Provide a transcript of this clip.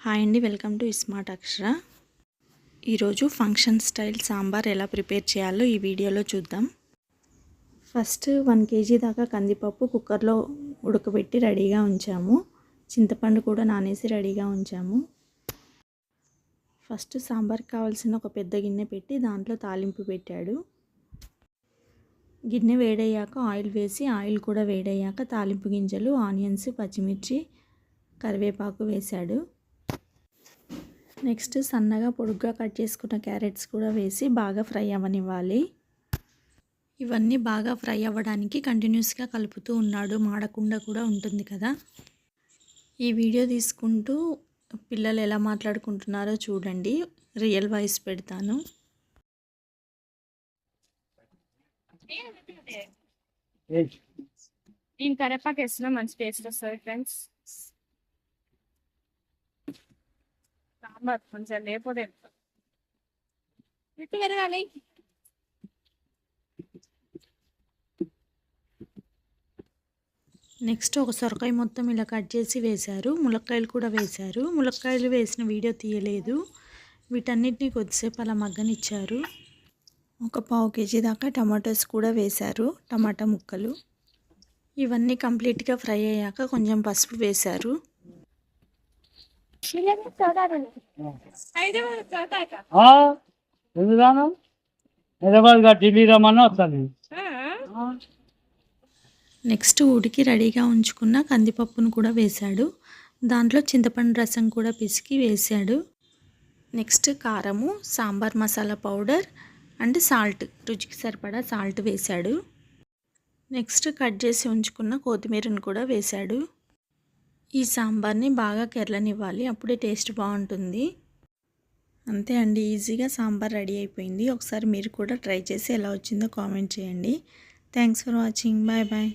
Hi అండి welcome to smart అక్షర. ఈరోజు function style sambar ఎలా ప్రిపేర్ చేయాలో ఈ వీడియోలో చూద్దాం. ఫస్ట్ వన్ కేజీ దాకా కందిపప్పు కుక్కర్లో ఉడకబెట్టి రెడీగా ఉంచాము. చింతపండు కూడా నానేసి రెడీగా ఉంచాము. ఫస్ట్ సాంబార్కి కావాల్సిన ఒక పెద్ద గిన్నె పెట్టి దాంట్లో తాలింపు పెట్టాడు. గిన్నె వేడయ్యాక ఆయిల్ వేసి ఆయిల్ కూడా వేడయ్యాక తాలింపు గింజలు ఆనియన్స్ పచ్చిమిర్చి కరివేపాకు వేశాడు. నెక్స్ట్ సన్నగా పొడుగ్గా కట్ చేసుకున్న క్యారెట్స్ కూడా వేసి బాగా ఫ్రై అవ్వనివ్వాలి. ఇవన్నీ బాగా ఫ్రై అవ్వడానికి కంటిన్యూస్గా కలుపుతూ ఉన్నాడు. మాడకుండా కూడా ఉంటుంది కదా. ఈ వీడియో తీసుకుంటూ పిల్లలు ఎలా మాట్లాడుకుంటున్నారో చూడండి. రియల్ వాయిస్ పెడతాను. దీని కరేపాకు వేస్తున్నా మంచి టేస్ట్ వస్తుంది ఫ్రెండ్స్ సాంబార్ కొంచెం లేకపోతే పెరగాలి నెక్స్ట్ ఒక సొరకాయ మొత్తం ఇలా కట్ చేసి వేశారు. ములక్కాయలు కూడా వేశారు. ములక్కాయలు వేసిన వీడియో తీయలేదు. వీటన్నిటిని కొద్దిసేపు అలా మగ్గనిచ్చారు. ఒక పావు కేజీ దాకా టమాటోస్ కూడా వేశారు. టమాటా ముక్కలు. ఇవన్నీ కంప్లీట్గా ఫ్రై అయ్యాక కొంచెం పసుపు వేశారు. ఎందుకు రాను హైదరాబాద్ ఢిల్లీ రమ్మన్నా వస్తాను. నెక్స్ట్ ఉడికి రెడీగా ఉంచుకున్న కందిపప్పును కూడా వేశాడు. దాంట్లో చింతపండు రసం కూడా పిసికి వేశాడు. నెక్స్ట్ కారము sambar masala powder and salt రుచికి సరిపడా సాల్ట్ వేశాడు. నెక్స్ట్ కట్ చేసి ఉంచుకున్న కొత్తిమీరను కూడా వేశాడు. ఈ సాంబార్ని బాగా కెరలనివ్వాలి అప్పుడే టేస్ట్ బాగుంటుంది. అంతే అండి ఈజీగా సాంబార్ రెడీ అయిపోయింది. ఒకసారి మీరు కూడా ట్రై చేసి ఎలా వచ్చిందో కామెంట్ చేయండి. Thanks for watching. Bye bye.